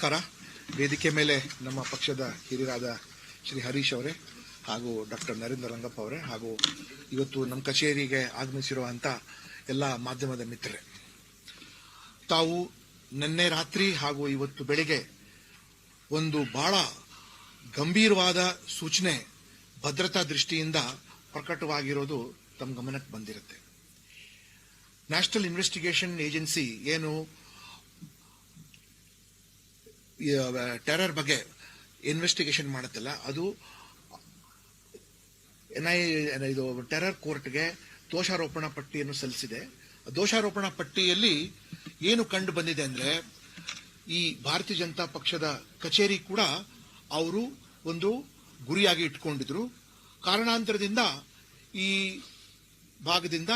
ನಮಸ್ಕಾರ. ವೇದಿಕೆ ಮೇಲೆ ನಮ್ಮ ಪಕ್ಷದ ಹಿರಿಯರಾದ ಶ್ರೀ ಹರೀಶ್ ಅವರೇ ಹಾಗೂ ಡಾಕ್ಟರ್ ನರೇಂದ್ರ ರಂಗಪ್ಪ ಅವರೇ ಹಾಗೂ ಇವತ್ತು ನಮ್ಮ ಕಚೇರಿಗೆ ಆಗಮಿಸಿರುವಂಥ ಎಲ್ಲ ಮಾಧ್ಯಮದ ಮಿತ್ರರೇ. ತಾವು ನಿನ್ನೆ ರಾತ್ರಿ ಹಾಗೂ ಇವತ್ತು ಬೆಳಿಗ್ಗೆ ಒಂದು ಬಹಳ ಗಂಭೀರವಾದ ಸೂಚನೆ ಭದ್ರತಾ ದೃಷ್ಟಿಯಿಂದ ಪ್ರಕಟವಾಗಿರೋದು ತಮ್ಮ ಗಮನಕ್ಕೆ ಬಂದಿರುತ್ತೆ. ನ್ಯಾಷನಲ್ ಇನ್ವೆಸ್ಟಿಗೇಷನ್ ಏಜೆನ್ಸಿ ಏನು ಟೆರರ್ ಬಗ್ಗೆ ಇನ್ವೆಸ್ಟಿಗೇಷನ್ ಮಾಡುತ್ತಲ್ಲ, ಅದು ಎನ್ ಐ ಇದು ಟೆರರ್ ಕೋರ್ಟ್ಗೆ ದೋಷಾರೋಪಣ ಪಟ್ಟಿಯನ್ನು ಸಲ್ಲಿಸಿದೆ. ದೋಷಾರೋಪಣ ಪಟ್ಟಿಯಲ್ಲಿ ಏನು ಕಂಡು ಬಂದಿದೆ ಅಂದ್ರೆ, ಈ ಭಾರತೀಯ ಜನತಾ ಪಕ್ಷದ ಕಚೇರಿ ಕೂಡ ಅವರು ಒಂದು ಗುರಿಯಾಗಿ ಇಟ್ಕೊಂಡಿದ್ರು. ಕಾರಣಾಂತರದಿಂದ ಈ ಭಾಗದಿಂದ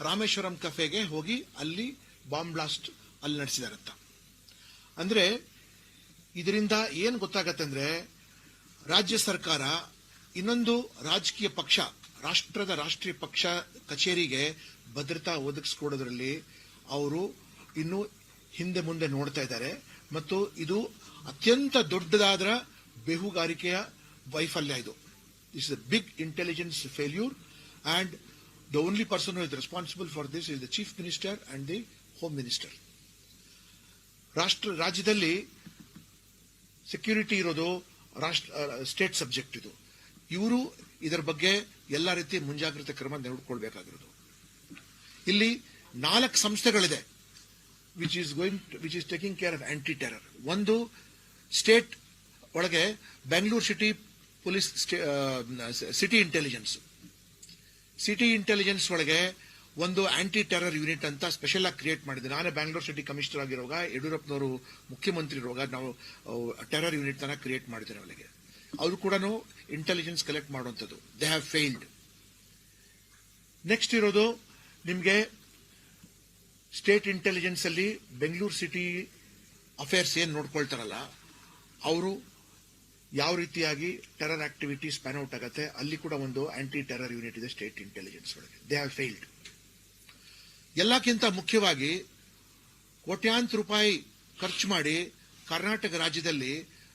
ರಾಮೇಶ್ವರಂ ಕಫೆಗೆ ಹೋಗಿ ಅಲ್ಲಿ ಬಾಂಬ್ ಬ್ಲಾಸ್ಟ್ ಅಲ್ಲಿ ನಡೆಸಿದಾರಂತ ಅಂದ್ರೆ ಇದರಿಂದ ಏನು ಗೊತ್ತಾಗತ್ತೆ ಅಂದ್ರೆ ರಾಜ್ಯ ಸರ್ಕಾರ ಇನ್ನೊಂದು ರಾಜಕೀಯ ಪಕ್ಷ, ರಾಷ್ಟ್ರದ ರಾಷ್ಟ್ರೀಯ ಪಕ್ಷ ಕಚೇರಿಗೆ ಭದ್ರತಾ ಒದಗಿಸ್ಕೊಡೋದ್ರಲ್ಲಿ ಅವರು ಇನ್ನು ಹಿಂದೆ ಮುಂದೆ ನೋಡ್ತಾ ಇದ್ದಾರೆ. ಮತ್ತು ಇದು ಅತ್ಯಂತ ದೊಡ್ಡದಾದ ಬೇಹುಗಾರಿಕೆಯ ವೈಫಲ್ಯ ಇದು. This is big intelligence failure and the only person is responsible for this is the chief minister and the home minister ರಾಷ್ಟ್ರ, ರಾಜ್ಯದಲ್ಲಿ ಸೆಕ್ಯೂರಿಟಿ ಇರೋದು ರಾಷ್ಟ್ರ ಸ್ಟೇಟ್ ಸಬ್ಜೆಕ್ಟ್ ಇದು. ಇವರು ಇದರ ಬಗ್ಗೆ ಎಲ್ಲ ರೀತಿ ಮುಂಜಾಗ್ರತೆ ಕ್ರಮ ನೋಡ್ಕೊಳ್ಬೇಕಾಗಿರೋದು. ಇಲ್ಲಿ ನಾಲ್ಕು ಸಂಸ್ಥೆಗಳಿದೆ which is going which is taking care of anti terror ಒಂದು ಸ್ಟೇಟ್ ಒಳಗೆ Bengaluru city police city intelligence city intelligence ಒಳಗೆ ಒಂದು ಆಂಟಿ ಟೆರರ್ ಯೂನಿಟ್ ಅಂತ ಸ್ಪೆಷಲ್ ಆಗಿ ಕ್ರಿಯೇಟ್ ಮಾಡಿದೆ. ನಾನು ಬ್ಯಾಂಗ್ಳೂರ್ ಸಿಟಿ ಕಮಿಷನರ್ ಆಗಿರುವಾಗ, ಯಡಿಯೂರಪ್ಪನವರು ಮುಖ್ಯಮಂತ್ರಿ ಇರುವಾಗ ನಾವು ಟೆರರ್ ಯೂನಿಟ್ ತನಕ ಕ್ರಿಯೇಟ್ ಮಾಡಿದ್ದೇವೆ ಅವರಿಗೆ ಅವರು ಕೂಡ ಇಂಟೆಲಿಜೆನ್ಸ್ ಕಲೆಕ್ಟ್ ಮಾಡುವಂಥದ್ದು. ದೇ ಹ್ಯಾವ್ ಫೇಲ್ಡ್ ನೆಕ್ಸ್ಟ್ ಇರೋದು ನಿಮಗೆ ಸ್ಟೇಟ್ ಇಂಟೆಲಿಜೆನ್ಸ್ ಅಲ್ಲಿ ಬೆಂಗಳೂರು ಸಿಟಿ ಅಫೇರ್ಸ್ ಏನು ನೋಡ್ಕೊಳ್ತಾರಲ್ಲ, ಅವರು ಯಾವ ರೀತಿಯಾಗಿ ಟೆರರ್ ಆಕ್ಟಿವಿಟೀಸ್ ಪ್ಯಾನ್ ಔಟ್ ಆಗುತ್ತೆ, ಅಲ್ಲಿ ಕೂಡ ಒಂದು ಆಂಟಿ ಟೆರರ್ ಯೂನಿಟ್ ಇದೆ ಸ್ಟೇಟ್ ಇಂಟೆಲಿಜೆನ್ಸ್ ಒಳಗೆ. ದೇ ಹ್ಯಾವ್ ಫೇಲ್ಡ್ ಎಲ್ಲಕ್ಕಿಂತ ಮುಖ್ಯವಾಗಿ ಕೋಟ್ಯಾಂತರ ರೂಪಾಯಿ ಖರ್ಚು ಮಾಡಿ ಕರ್ನಾಟಕ ರಾಜ್ಯದಲ್ಲಿ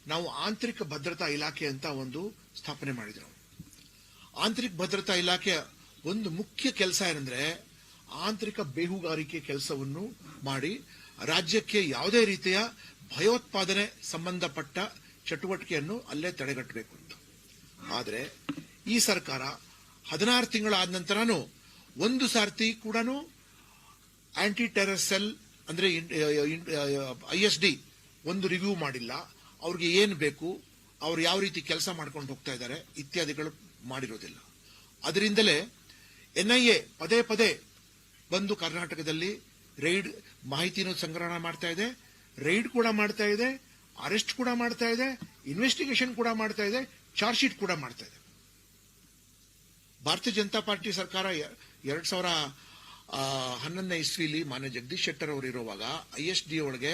ನಾವು ಆಂತರಿಕ ಭದ್ರತಾ ಇಲಾಖೆ ಅಂತ ಒಂದು ಸ್ಥಾಪನೆ ಮಾಡಿದ್ರು. ಆಂತರಿಕ ಭದ್ರತಾ ಇಲಾಖೆಯ ಒಂದು ಮುಖ್ಯ ಕೆಲಸ ಏನಂದ್ರೆ ಆಂತರಿಕ ಬೇಹುಗಾರಿಕೆ ಕೆಲಸವನ್ನು ಮಾಡಿ ರಾಜ್ಯಕ್ಕೆ ಯಾವುದೇ ರೀತಿಯ ಭಯೋತ್ಪಾದನೆ ಸಂಬಂಧಪಟ್ಟ ಚಟುವಟಿಕೆಯನ್ನು ಅಲ್ಲೇ ತಡೆಗಟ್ಟಬೇಕು ಅಂತ. ಆದರೆ ಈ ಸರ್ಕಾರ ಹದಿನಾರು ತಿಂಗಳಾದ ನಂತರನೂ ಒಂದು ಸಾರ್ತಿ ಕೂಡ ಆಂಟಿ ಟೆರರ್ ಸೆಲ್ ಅಂದ್ರೆ ಐ ಎಸ್ ಡಿ ಒಂದು ರಿವ್ಯೂ ಮಾಡಿಲ್ಲ. ಅವ್ರಿಗೆ ಏನು ಬೇಕು, ಅವ್ರು ಯಾವ ರೀತಿ ಕೆಲಸ ಮಾಡ್ಕೊಂಡು ಹೋಗ್ತಾ ಇದ್ದಾರೆ ಇತ್ಯಾದಿಗಳು ಮಾಡಿರೋದಿಲ್ಲ. ಅದರಿಂದಲೇ ಎನ್ಐಎ ಪದೇ ಪದೇ ಬಂದು ಕರ್ನಾಟಕದಲ್ಲಿ ರೈಡ್ ಮಾಹಿತಿನೂ ಸಂಗ್ರಹಣ ಮಾಡ್ತಾ ಇದೆ, ರೈಡ್ ಕೂಡ ಮಾಡ್ತಾ ಇದೆ, ಅರೆಸ್ಟ್ ಕೂಡ ಮಾಡ್ತಾ ಇದೆ ಇನ್ವೆಸ್ಟಿಗೇಷನ್ ಕೂಡ ಮಾಡ್ತಾ ಇದೆ ಚಾರ್ಜ್ ಶೀಟ್ ಕೂಡ ಮಾಡ್ತಾ ಇದೆ. ಭಾರತೀಯ ಜನತಾ ಪಾರ್ಟಿ ಸರ್ಕಾರ ಎರಡ್ ಸಾವಿರ ಹನ್ನೊಂದನೇ ಇಸ್ವಿಲಿ ಮಾನ್ಯ ಜಗದೀಶ್ ಶೆಟ್ಟರ್ ಅವರು ಇರುವಾಗ ಐ ಎಸ್ ಡಿ ಒಳಗೆ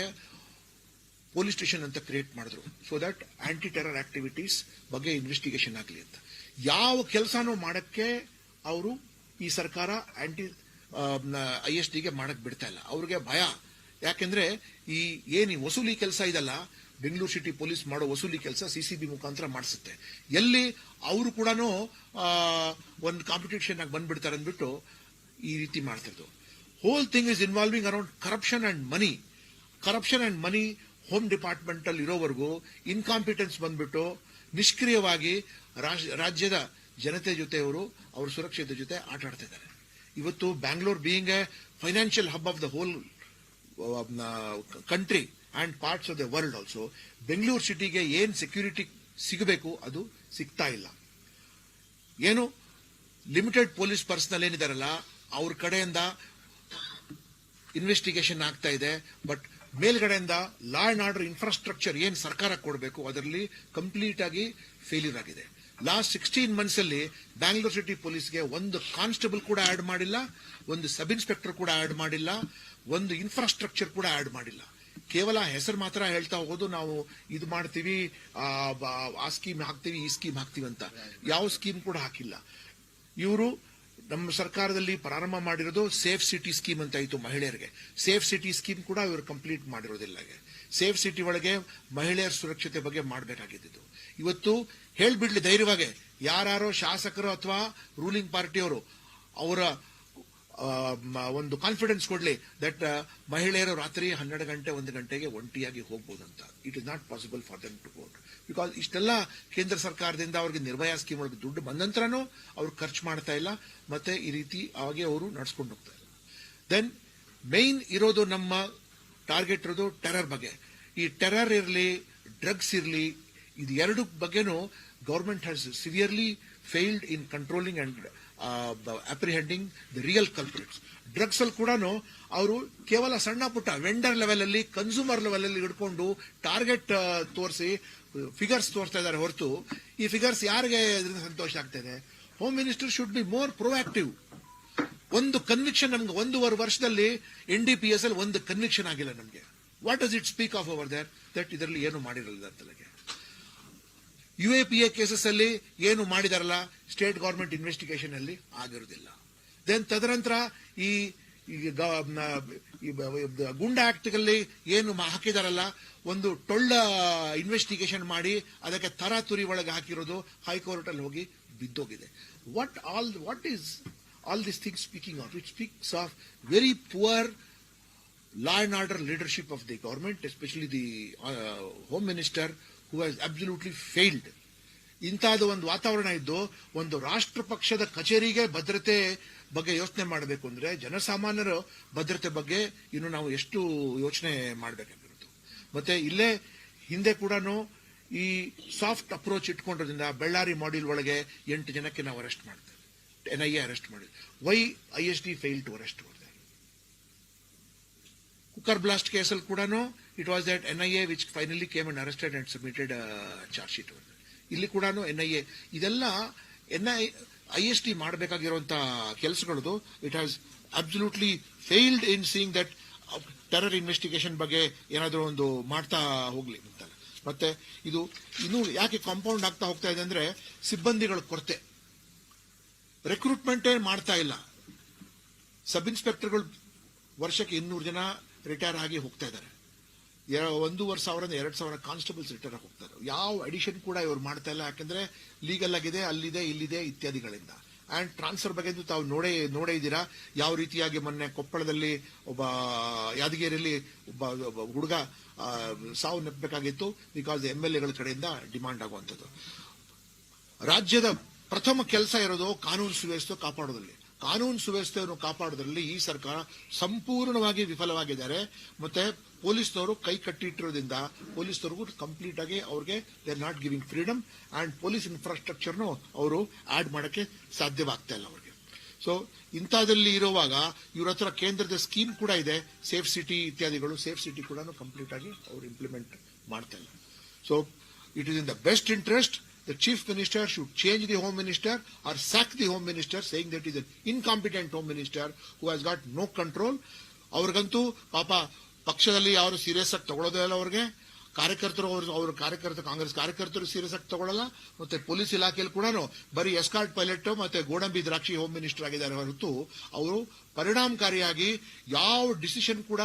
ಪೊಲೀಸ್ ಸ್ಟೇಷನ್ ಅಂತ ಕ್ರಿಯೇಟ್ ಮಾಡಿದ್ರು. So that anti terror activities ಬಗ್ಗೆ ಇನ್ವೆಸ್ಟಿಗೇಷನ್ ಆಗಲಿ ಅಂತ. ಯಾವ ಕೆಲಸನೂ ಮಾಡಕ್ಕೆ ಅವರು ಈ ಸರ್ಕಾರ ಆಂಟಿ ಐ ಎಸ್ ಡಿಗೆ ಮಾಡಕ್ ಬಿಡ್ತಾ ಇಲ್ಲ. ಅವ್ರಿಗೆ ಭಯ. ಯಾಕೆಂದ್ರೆ ಈ ಏನು ವಸೂಲಿ ಕೆಲಸ ಇದಲ್ಲ, ಬೆಂಗಳೂರು ಸಿಟಿ ಪೊಲೀಸ್ ಮಾಡೋ ವಸೂಲಿ ಕೆಲಸ ಸಿಸಿಬಿ ಮುಖಾಂತರ ಮಾಡಿಸುತ್ತೆ. ಎಲ್ಲಿ ಅವರು ಕೂಡ ಒಂದು ಕಾಂಪಿಟೇಷನ್ ಆಗಿ ಬಂದ್ಬಿಡ್ತಾರೆ ಅಂದ್ಬಿಟ್ಟು ಈ ರೀತಿ ಮಾಡ್ತಿರೋದು whole thing is involving around corruption and money corruption and money home department ಅಲ್ಲಿ ಇರೋವರೆಗೂ ಇನ್ಕಾಂಪಿಟೆನ್ಸ್ ಬಂದ್ಬಿಟ್ಟು ನಿಷ್ಕ್ರಿಯವಾಗಿ ರಾಜ್- ರಾಜ್ಯದ ಜನತೆ ಜೊತೆ ಅವರು ಅವರ ಸುರಕ್ಷತೆ ಜೊತೆ ಆಟ ಆಡ್ತಿದ್ದಾರೆ ಇವತ್ತು Bangalore being a financial hub of the whole country and parts of the world also Bengaluru ಸಿಟಿಗೆ ಏನ್ ಸೆಕ್ಯೂರಿಟಿ ಸಿಗಬೇಕು ಅದು ಸಿಗ್ತಾ ಇಲ್ಲ. ಏನು ಲಿಮಿಟೆಡ್ ಪೊಲೀಸ್ ಪರ್ಸನಲ್ ಏನಿದಾರಲ್ಲ ಅವ್ರ ಕಡೆಯಿಂದ ಇನ್ವೆಸ್ಟಿಗೇಷನ್ ಆಗ್ತಾ ಇದೆ. ಬಟ್ ಮೇಲ್ಗಡೆಯಿಂದ ಲಾ ಅಂಡ್ ಆರ್ಡರ್ ಇನ್ಫ್ರಾಸ್ಟ್ರಕ್ಚರ್ ಏನು ಸರ್ಕಾರ ಕೊಡಬೇಕು ಅದರಲ್ಲಿ ಕಂಪ್ಲೀಟ್ ಆಗಿ ಫೇಲ್ಯೂರ್ ಆಗಿದೆ. ಲಾಸ್ಟ್ ಸಿಕ್ಸ್ಟೀನ್ ಮಂತ್ಸ್ ಅಲ್ಲಿ ಬ್ಯಾಂಗ್ಳೂರ್ ಸಿಟಿ ಪೊಲೀಸ್ಗೆ ಒಂದು ಕಾನ್ಸ್ಟೇಬಲ್ ಕೂಡ ಆಡ್ ಮಾಡಿಲ್ಲ ಒಂದು ಸಬ್ ಇನ್ಸ್ಪೆಕ್ಟರ್ ಕೂಡ ಆಡ್ ಮಾಡಿಲ್ಲ ಒಂದು ಇನ್ಫ್ರಾಸ್ಟ್ರಕ್ಚರ್ ಕೂಡ ಆಡ್ ಮಾಡಿಲ್ಲ. ಕೇವಲ ಹೆಸರು ಮಾತ್ರ ಹೇಳ್ತಾ ಹೋಗೋದು ನಾವು ಇದು ಮಾಡ್ತೀವಿ ಆ, ಸ್ಕೀಮ್ ಹಾಕ್ತೀವಿ ಈ ಸ್ಕೀಮ್ ಹಾಕ್ತೀವಿ ಅಂತ. ಯಾವ ಸ್ಕೀಮ್ ಕೂಡ ಹಾಕಿಲ್ಲ. ಇವರು ನಮ್ಮ ಸರ್ಕಾರದಲ್ಲಿ ಪ್ರಾರಂಭ ಮಾಡಿರೋದು ಸೇಫ್ ಸಿಟಿ ಸ್ಕೀಮ್ ಅಂತ ಇತ್ತು ಮಹಿಳೆಯರಿಗೆ. ಸೇಫ್ ಸಿಟಿ ಸ್ಕೀಮ್ ಕೂಡ ಇವರು ಕಂಪ್ಲೀಟ್ ಮಾಡಿರೋದಿಲ್ಲ ಸೇಫ್ ಸಿಟಿ ಒಳಗೆ ಮಹಿಳೆಯರ ಸುರಕ್ಷತೆ ಬಗ್ಗೆ ಮಾಡಬೇಕಾಗಿದ್ದು ಇವತ್ತು ಹೇಳ್ಬಿಡ್ಲಿ ಧೈರ್ಯವಾಗಿ ಯಾರು ಶಾಸಕರು ಅಥವಾ ರೂಲಿಂಗ್ ಪಾರ್ಟಿಯವರು ಅವರ ಒಂದು ಕಾನ್ಫಿಡೆನ್ಸ್ ಕೊಡಲಿ ದಟ್ ಮಹಿಳೆಯರು ರಾತ್ರಿ ಹನ್ನೆರಡು ಗಂಟೆ, ಒಂದು ಗಂಟೆಗೆ ಒಂಟಿಯಾಗಿ ಹೋಗ್ಬೋದು ಅಂತ it is not possible for them to go out because ಇಷ್ಟೆಲ್ಲ ಕೇಂದ್ರ ಸರ್ಕಾರದಿಂದ ಅವ್ರಿಗೆ ನಿರ್ಭಯ ಸ್ಕೀಮ್ ಒಳಗೆ ದುಡ್ಡು ಬಂದ ನಂತರನೂ ಅವ್ರು ಖರ್ಚು ಮಾಡ್ತಾ ಇಲ್ಲ. ಮತ್ತೆ ಈ ರೀತಿ ಹಾಗೆ ಅವರು ನಡ್ಸ್ಕೊಂಡು ಹೋಗ್ತಾ ಇಲ್ಲ ದೆನ್ ಮೇನ್ ಇರೋದು ನಮ್ಮ ಟಾರ್ಗೆಟ್ ಇರೋದು ಟೆರರ್ ಬಗ್ಗೆ. ಈ ಟೆರರ್ ಇರಲಿ ಡ್ರಗ್ಸ್ ಇರಲಿ, ಇದು ಎರಡು ಬಗ್ಗೆನೂ government has severely failed in controlling and apprehending the real culprits drugs ಅಲ್ಲಿ ಕೂಡ ಅವರು ಕೇವಲ ಸಣ್ಣ ಪುಟ್ಟ ವೆಂಡರ್ ಲೆವೆಲ್ ಅಲ್ಲಿ ಕನ್ಸ್ಯೂಮರ್ ಲೆವೆಲ್ ಅಲ್ಲಿ ಹಿಡ್ಕೊಂಡು ಟಾರ್ಗೆಟ್ ತೋರಿಸಿ ಫಿಗರ್ಸ್ ತೋರಿಸ್ತಾ ಇದ್ದಾರೆ ಹೊರತು, ಈ ಫಿಗರ್ಸ್ ಯಾರಿಗೆ ಇದರಿಂದ ಸಂತೋಷ ಆಗ್ತದೆ? Home minister should be more proactive ಒಂದು ಕನ್ವಿಕ್ಷನ್ ನಮ್ಗೆ ಒಂದೂವರೆ ವರ್ಷದಲ್ಲಿ ಎನ್ ಡಿ ಪಿ ಎಸ್ ಅಲ್ಲಿ ಒಂದು ಕನ್ವಿಕ್ಷನ್ ಆಗಿಲ್ಲ ನಮಗೆ. What does it speak of our their that ಇದರಲ್ಲಿ ಏನು ಮಾಡಿರಲಿಲ್ಲ ಅಂತಲಗೆ. U A P A cases ಅಲ್ಲಿ ಏನು ಮಾಡಿದಾರಲ್ಲ ಸ್ಟೇಟ್ ಗೌರ್ಮೆಂಟ್ ಇನ್ವೆಸ್ಟಿಗೇಷನ್ ಅಲ್ಲಿ ಆಗಿರುವುದಿಲ್ಲ. ದೆನ್ ತದನಂತರ ಈ ಗುಂಡ ಆಕ್ಟ್ ಅಲ್ಲಿ ಏನು ಹಾಕಿದಾರಲ್ಲ ಒಂದು ಟೊಳ್ಳ ಇನ್ವೆಸ್ಟಿಗೇಷನ್ ಮಾಡಿ ಅದಕ್ಕೆ ತರಾತುರಿ ಒಳಗೆ ಹಾಕಿರೋದು ಹೈಕೋರ್ಟ್ ಅಲ್ಲಿ ಹೋಗಿ ಬಿದ್ದೋಗಿದೆ. What all what is all this thing speaking of it speaks of very poor law and order leadership of the government, especially the home home minister, has absolutely failed ಇಂತಹದ ಒಂದು ವಾತಾವರಣ ಇದ್ದು ಒಂದು ರಾಷ್ಟ್ರ ಪಕ್ಷದ ಕಚೇರಿಗೆ ಭದ್ರತೆ ಬಗ್ಗೆ ಯೋಚನೆ ಮಾಡಬೇಕು ಅಂದ್ರೆ ಜನಸಾಮಾನ್ಯರ ಭದ್ರತೆ ಬಗ್ಗೆ ಇನ್ನು ನಾವು ಎಷ್ಟು ಯೋಚನೆ ಮಾಡಬೇಕಾಗಿರೋದು ಮತ್ತೆ ಇಲ್ಲೇ ಹಿಂದೆ ಕೂಡ ಈ ಸಾಫ್ಟ್ ಅಪ್ರೋಚ್ ಇಟ್ಕೊಂಡಿರೋದ್ರಿಂದ ಬಳ್ಳಾರಿ ಮಾಡ್ಯೂಲ್ ಒಳಗೆ ಎಂಟು ಜನಕ್ಕೆ ನಾವು ಅರೆಸ್ಟ್ ಮಾಡ್ತೇವೆ. ಎನ್ ಐ ಎ ಅರೆಸ್ಟ್ ಮಾಡಿದ್ವಿ. Why I S D fail to arrest ಮಾಡಿದೆ ಕುಕ್ಕರ್ ಬ್ಲಾಸ್ಟ್ ಕೇಸಲ್ಲಿ ಕೂಡ it was that N I A which finally came and arrested and submitted charge sheet ಇಲ್ಲಿ ಕೂಡ ಎನ್ ಐ ಎ ಇದೆಲ್ಲ N I I S T ಮಾಡಬೇಕಾಗಿರುವಂತಹ ಕೆಲಸಗಳದು it has absolutely failed in seeing that terror investigation ಬಗ್ಗೆ ಏನಾದರೂ ಒಂದು ಮಾಡ್ತಾ ಹೋಗ್ಲಿ ಅಂತ ಮತ್ತೆ ಇದು ಇನ್ನೂ ಯಾಕೆ ಕಾಂಪೌಂಡ್ ಆಗ್ತಾ ಹೋಗ್ತಾ ಇದೆ ಅಂದ್ರೆ ಸಿಬ್ಬಂದಿಗಳ ಕೊರತೆ. ರೆಕ್ರೂಟ್ಮೆಂಟೇ ಮಾಡ್ತಾ ಇಲ್ಲ. ಸಬ್ ಇನ್ಸ್ಪೆಕ್ಟರ್ಗಳು ವರ್ಷಕ್ಕೆ ಇನ್ನೂರು ಜನ ರಿಟೈರ್ ಆಗಿ ಹೋಗ್ತಾ ಇದ್ದಾರೆ. ಒಂದೂವರೆ ಸಾವಿರದ ಎರಡು ಸಾವಿರ ಕಾನ್ಸ್ಟೇಬಲ್ಸ್ ರಿಟೈರ್ ಹೋಗ್ತಾರೆ ಯಾವ ಅಡಿಷನ್ ಕೂಡ ಇವರು ಮಾಡ್ತಾ ಇಲ್ಲ. ಯಾಕಂದ್ರೆ ಲೀಗಲ್ ಆಗಿದೆ, ಅಲ್ಲಿದೆ, ಇಲ್ಲಿದೆ ಇತ್ಯಾದಿಗಳಿಂದ. ಅಂಡ್ ಟ್ರಾನ್ಸ್ಫರ್ ಬಗ್ಗೆ ತಾವು ನೋಡೇ ನೋಡೇ ಇದ್ದೀರಾ? ಯಾವ ರೀತಿಯಾಗಿ ಮೊನ್ನೆ ಕೊಪ್ಪಳದಲ್ಲಿ ಒಬ್ಬ, ಯಾದಗಿರಿಯಲ್ಲಿ ಒಬ್ಬ ಹುಡುಗ ಸಾವು ನೆಪ್ಪಬೇಕಾಗಿತ್ತು ಬಿಕಾಸ್ ಎಂ ಎಲ್ ಎಗಳ ಕಡೆಯಿಂದ ಡಿಮಾಂಡ್ ಆಗುವಂಥದ್ದು. ರಾಜ್ಯದ ಪ್ರಥಮ ಕೆಲಸ ಇರೋದು ಕಾನೂನು ಸುವ್ಯವಸ್ಥೆ ಕಾಪಾಡೋದ್ರಲ್ಲಿ. ಕಾನೂನು ಸುವ್ಯವಸ್ಥೆಯನ್ನು ಕಾಪಾಡೋದ್ರಲ್ಲಿ ಈ ಸರ್ಕಾರ ಸಂಪೂರ್ಣವಾಗಿ ವಿಫಲವಾಗಿದ್ದಾರೆ. ಮತ್ತೆ ಪೊಲೀಸ್ನವರು ಕೈ ಕಟ್ಟಿಟ್ಟಿರೋದ್ರಿಂದ ಪೊಲೀಸ್ನವ್ರಿಗೂ ಕಂಪ್ಲೀಟ್ ಆಗಿ ಅವ್ರಿಗೆ they are not giving freedom and police ಇನ್ಫ್ರಾಸ್ಟ್ರಕ್ಚರ್ನು ಅವರು ಆಡ್ ಮಾಡಕ್ಕೆ ಸಾಧ್ಯವಾಗ್ತಾ ಇಲ್ಲ ಅವ್ರಿಗೆ. ಸೊ ಇಂಥದ್ದಲ್ಲಿ ಇರುವಾಗ ಇವ್ರ ಹತ್ರ ಕೇಂದ್ರದ ಸ್ಕೀಮ್ ಕೂಡ ಇದೆ ಸೇಫ್ ಸಿಟಿ ಇತ್ಯಾದಿಗಳು ಸೇಫ್ ಸಿಟಿ ಕೂಡ ಕಂಪ್ಲೀಟ್ ಆಗಿ ಅವರು ಇಂಪ್ಲಿಮೆಂಟ್ ಮಾಡ್ತಾ ಇಲ್ಲ. So it is in the best interest the chief minister should change the home minister or sack the home minister saying that he is an incompetent home minister who has got no ಅವ್ರಿಗಂತೂ ಪಾಪ ಪಕ್ಷದಲ್ಲಿ ಯಾರು serious ಆಗಿ ತಗೊಳ್ಳೋದೇ ಇಲ್ಲ ಅವ್ರಿಗೆ. ಕಾರ್ಯಕರ್ತರು ಅವರು ಅವ್ರ ಕಾರ್ಯಕರ್ತರು ಕಾಂಗ್ರೆಸ್ ಕಾರ್ಯಕರ್ತರು ಸೀರಿಯಸ್ ಆಗಿ ತಗೊಳ್ಳಲ್ಲ. ಮತ್ತೆ ಪೊಲೀಸ್ ಇಲಾಖೆಯಲ್ಲಿ ಕೂಡ ಬರೀ ಎಸ್ಕಾರ್ಟ್ ಪೈಲಟ್ ಮತ್ತೆ ಗೋಡಂಬಿ ದ್ರಾಕ್ಷಿ ಹೋಮ್ ಮಿನಿಸ್ಟರ್ ಆಗಿದ್ದಾರೆ ಹೊರತು ಅವರು ಪರಿಣಾಮಕಾರಿಯಾಗಿ ಯಾವ ಡಿಸಿಷನ್ ಕೂಡ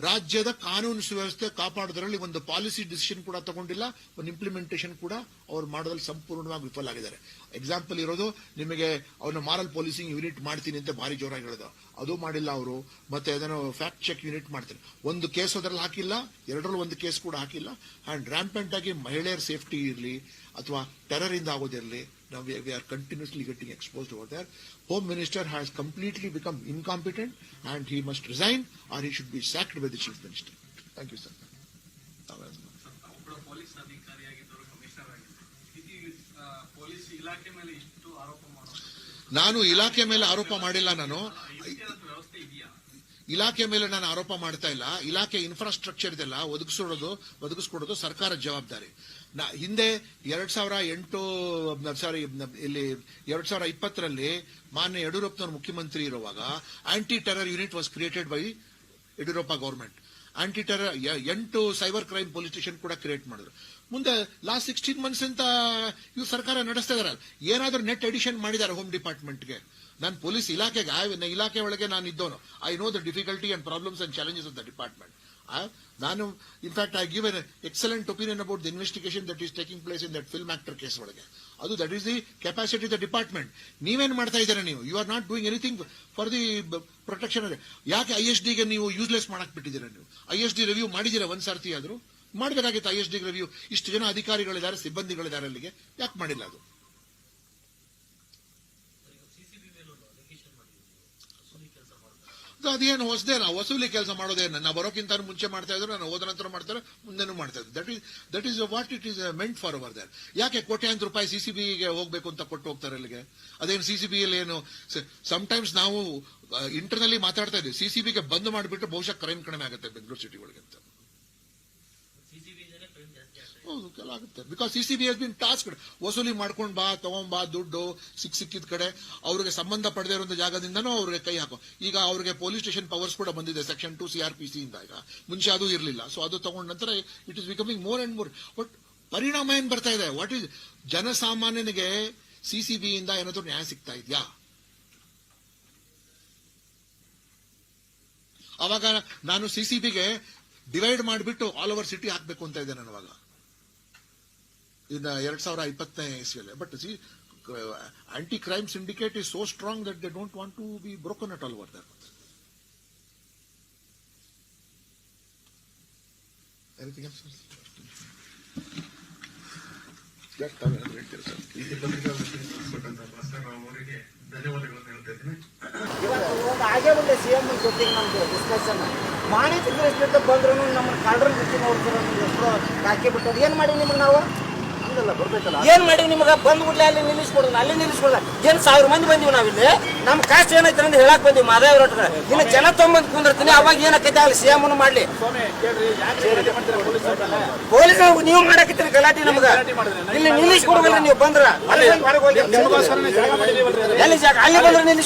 ರಾಜ್ಯದ ಕಾನೂನು ಸುವ್ಯವಸ್ಥೆ ಕಾಪಾಡೋದ್ರಲ್ಲಿ ಒಂದು ಪಾಲಿಸಿ ಡಿಸಿಷನ್ ಕೂಡ ತಗೊಂಡಿಲ್ಲ, ಒಂದು ಇಂಪ್ಲಿಮೆಂಟೇಷನ್ ಕೂಡ ಅವ್ರು ಮಾಡೋದ್ರಲ್ಲಿ ಸಂಪೂರ್ಣವಾಗಿ ವಿಫಲ ಆಗಿದ್ದಾರೆ. ಎಕ್ಸಾಂಪಲ್ ಇರೋದು, ನಿಮಗೆ ಅವನ ಮಾರಲ್ ಪೊಲೀಸಿಂಗ್ ಯೂನಿಟ್ ಮಾಡ್ತೀನಿ ಅಂತ ಭಾರಿ ಜೋರಾಗಿ ಹೇಳಿದ್ರು. ಅದು ಮಾಡಿಲ್ಲ ಅವರು, ಮತ್ತೆ ಅದನ್ನು ಫ್ಯಾಕ್ಟ್ ಚೆಕ್ ಯೂನಿಟ್ ಮಾಡ್ತಾರೆ. ಒಂದು ಕೇಸ್ ಅದರಲ್ಲಿ ಹಾಕಿಲ್ಲ, ಎರಡರಲ್ಲಿ ಒಂದು ಕೇಸ್ ಕೂಡ ಹಾಕಿಲ್ಲ. ಅಂಡ್ ರ್ಯಾಂಪೆಂಟ್ ಆಗಿ ಮಹಿಳೆಯರ ಸೇಫ್ಟಿ ಇರಲಿ, ಅಥವಾ ಟೆರರ್ ಇಂದ ಆಗೋದಿರಲಿ completely become incompetent and he must resign or he should be sacked by the chief minister thank you sir ತಾವು ಕೂಡ ಪೊಲೀಸ್ ಅಧಿಕಾರಿಯಾಗಿದ್ದರು ಕಮಿಷನರ್ ಆಗಿದ್ದರು. ಇದು ಆ, ಪೊಲೀಸ್ ಇಲಾಖೆ ಮೇಲೆ ಇಷ್ಟು ಆರೋಪ ಮಾಡೋದು ನಾನು ಇಲಾಖೆ ಮೇಲೆ ಆರೋಪ ಮಾಡಿಲ್ಲ ನಾನು. ಇಲಾಖೆ ಮೇಲೆ ನಾನು ಆರೋಪ ಮಾಡ್ತಾ ಇಲ್ಲ. ಇಲಾಖೆ ಇನ್ಫ್ರಾಸ್ಟ್ರಕ್ಚರ್ ಇದೆಲ್ಲ ಒದಗಿಸೋದು ಒದಗಿಸ್ಕೊಡೋದು ಸರ್ಕಾರದ ಜವಾಬ್ದಾರಿ. ನಾ ಹಿಂದೆ ಎರಡ್ ಸಾವಿರ ಎಂಟು ಸಾರಿ ಇಲ್ಲಿ ಎರಡ್ ಸಾವಿರ ಇಪ್ಪತ್ತರಲ್ಲಿ ಮಾನ್ಯ ಯಡಿಯೂರಪ್ಪನವರು ಮುಖ್ಯಮಂತ್ರಿ ಇರುವಾಗ anti terror unit was created by Yediyurappa government anti terror ಎಂಟು ಸೈಬರ್ ಕ್ರೈಮ್ ಪೊಲೀಸ್ ಸ್ಟೇಷನ್ ಕೂಡ ಕ್ರಿಯೇಟ್ ಮಾಡಿದ್ರು. ಮುಂದೆ ಲಾಸ್ಟ್ ಸಿಕ್ಸ್ಟೀನ್ ಮಂತ್ಸ್ ಅಂತ ಇವ್ ಸರ್ಕಾರ ನಡೆಸ್ತಾ ಇದಾರೆ. ಏನಾದ್ರೂ ನೆಟ್ ಎಡಿಷನ್ ಮಾಡಿದ್ದಾರೆ ಹೋಮ್ ಡಿಪಾರ್ಟ್ಮೆಂಟ್ಗೆ ನಾನು ಪೊಲೀಸ್ ಇಲಾಖೆಗೆ ಇಲಾಖೆ ಒಳಗೆ ನಾನು ಇದ್ದೋನು I know the difficulty and problems and challenges of the department ನಾನು in fact I give an excellent opinion about the investigation that is taking place in that film actor case ಒಳಗೆ. ಅದು that is the capacity the department ನೀವೇನ್ ಮಾಡ್ತಾ ಇದ್ದೀರಾ ನೀವು? You are not doing anything for the protection ಯಾಕೆ I S ಡಿಗೆ ನೀವು useless ಮಾಡಕ್ ಬಿಟ್ಟಿದ್ದೀರಾ ನೀವು? ಐ ಎಸ್ ಡಿ ರಿವ್ಯೂ ಮಾಡಿದ್ದೀರಾ ಒಂದ್ ಸರ್ತಿ ಆದ್ರೂ? ಮಾಡಬೇಕಾಗಿತ್ತು ಐ ಎಸ್ ಡಿ ರಿವ್ಯೂ ಇಷ್ಟು ಜನ ಅಧಿಕಾರಿಗಳಿದ್ದಾರೆ, ಸಿಬ್ಬಂದಿಗಳಿದ್ದಾರೆ ಅಲ್ಲಿಗೆ. ಯಾಕೆ ಮಾಡಿಲ್ಲ ಅದು ಅದು ಅದೇನು ಹೊಸದೇ ನಾವು ವಸೂಲಿ ಕೆಲಸ ಮಾಡೋದೇ ನಾನು ಬರೋಕ್ಕಿಂತ ಮುಂಚೆ ಮಾಡ್ತಾ ಇದ್ರು, ನಾನು ಹೋದ ನಂತರ ಮಾಡ್ತಾರೆ, ಮುಂದೆನೂ ಮಾಡ್ತಾ ಇದ್ದೆ that is that is what it is meant for our their ಯಾಕೆ ಕೋಟ್ಯಾಂತರ ರೂಪಾಯಿ ಸಿ ಸಿ ಬಿಗೆ ಹೋಗ್ಬೇಕು ಅಂತ ಕೊಟ್ಟು ಹೋಗ್ತಾರೆ ಅಲ್ಲಿಗೆ ಅದೇನು ಸಿ ಸಿ ಬಿ ಅಲ್ಲಿ ಏನು? ಸಮಟೈಮ್ಸ್ ನಾವು ಇಂಟರ್ನಲ್ಲಿ ಮಾತಾಡ್ತಾ ಇದ್ದೀವಿ. ಸಿ ಸಿ ಬಿಗೆ ಬಂದ್ ಮಾಡಿಬಿಟ್ಟು ಬಹುಶಃ ಕ್ರೈಮ್ ಕಡಿಮೆ ಆಗುತ್ತೆ ಬೆಂಗಳೂರು ಸಿಟಿ ಒಳಗೆ ಅಂತ. Because C C B S been task ವಸೂಲಿ ಮಾಡ್ಕೊಂಡು ಬಾ ತಗೊಂಬಾ ದುಡ್ಡು ಸಿಕ್ ಸಿಕ್ಕಿದ ಕಡೆ. ಅವ್ರಿಗೆ ಸಂಬಂಧ ಪಡೆದೇ ಇರೋ ಜಾಗದಿಂದನೂ ಅವ್ರಿಗೆ ಕೈ ಹಾಕೋ. ಈಗ ಅವ್ರಿಗೆ ಪೊಲೀಸ್ ಸ್ಟೇಷನ್ ಪವರ್ಸ್ ಕೂಡ ಬಂದಿದೆ section two C R P C ಇಂದ ಈಗ. ಮುಂಚೆ ಅದು ಇರಲಿಲ್ಲ. ಸೊ ಅದು ತಗೊಂಡ ನಂತರ it is becoming more and more but ಪರಿಣಾಮ ಏನ್ ಬರ್ತಾ ಇದೆ? ವಾಟ್ ಈಸ್ ಜನಸಾಮಾನ್ಯನಿಗೆ ಸಿ ಸಿ ಬಿ ಇಂದ ಏನಾದರೂ ನ್ಯಾಯ ಸಿಗ್ತಾ ಇದೆಯಾ? ಅವಾಗ ನಾನು ಸಿ ಸಿ ಬಿಗೆ ಡಿವೈಡ್ ಮಾಡಿಬಿಟ್ಟು ಆಲ್ ಓವರ್ ಸಿಟಿ ಹಾಕ್ಬೇಕು ಅಂತ ಇದ್ದೆ ನಾನು ಅವಾಗ. ಇನ್ನ ಎರಡ್ ಸಾವಿರ ಇಪ್ಪತ್ತನೇ ಇಸ್ವಿಯಲ್ಲಿ. But C anti crime syndicate is so strong that they don't want to be broken at all over there anything ಒಂದು ಸಿ ಎಂ ಜೊತೆಗೆ ನಮ್ದು ಡಿಸ್ಕಷನ್ ಮಾಹಿತಿ ಬಂದ್ರು ನಮ್ಮ ಕಾಡ್ರ ಜೊತೆ ನೋಡ್ತಾರೆ ನಮ್ಗೆ ಎಷ್ಟೋ ಹಾಕಿ ಬಿಟ್ಟರು ಏನು ಮಾಡಿ ನಿಮ್ಗೆ ನಾವು? ಏನ್ ಮಾಡಿ ಬಂದ್ ಬಂದ್ಬಿಡ್ಲೆ ಅಲ್ಲಿ ನಿಲ್ಲಿಸ್ಕೊಡೋಣ ಅಲ್ಲಿ ನಿಲ್ಲಿಸ್ಕೊಡಲ್ಲ ಏನ್ ಸಾವಿರ ಮಂದಿ ಬಂದಿವಿ ನಾವಿಲ್ಲಿ? ನಮ್ಮ ಕಾಸ್ಟ್ ಏನೈತೆ ಅಂತ ಹೇಳಕ್ ಬಂದಿವಿ ಮಾದೇವ್ ರೋಟ್ಗ ಇನ್ನು ಜನ ತೊಂಬಂದ್ ಕುಂದಿರ್ತೀನಿ ಅವಾಗ ಏನಕ್ಕೈತೆ ಅಲ್ಲಿ ಸಿ ಎಂ ಮಾಡ್ಲಿ. ಪೊಲೀಸ್ ನೀವು ಮಾಡಕತ್ತೀರಿ ಗಲಾಟಿ ನಮ್ಗ? ಇಲ್ಲಿ ನಿಲ್ಲಿಸ್ಕೊಡೋದಿಲ್ಲ ನೀವು ಬಂದ್ರ. ಅಲ್ಲಿ ಎಲ್ಲಿ ಜಾಗ? ಅಲ್ಲಿ ಬಂದ್ರೆ ಅಲ್ಲಿ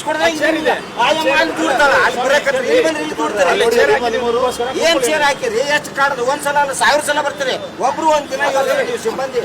ಇಲ್ಲಿ ಬಂದ್ರೆ ಇಲ್ಲಿ ಏನ್ ಚೇರ್ ಹಾಕಿರಿ? ಎಷ್ಟು ಕಾಡದು? ಒಂದ್ಸಲ ಅಲ್ಲ ಸಾವಿರ ಸಲ ಬರ್ತೀರಿ. ಒಬ್ರು ಒಂದ್ ದಿನ ಸಿಬ್ಬಂದಿ.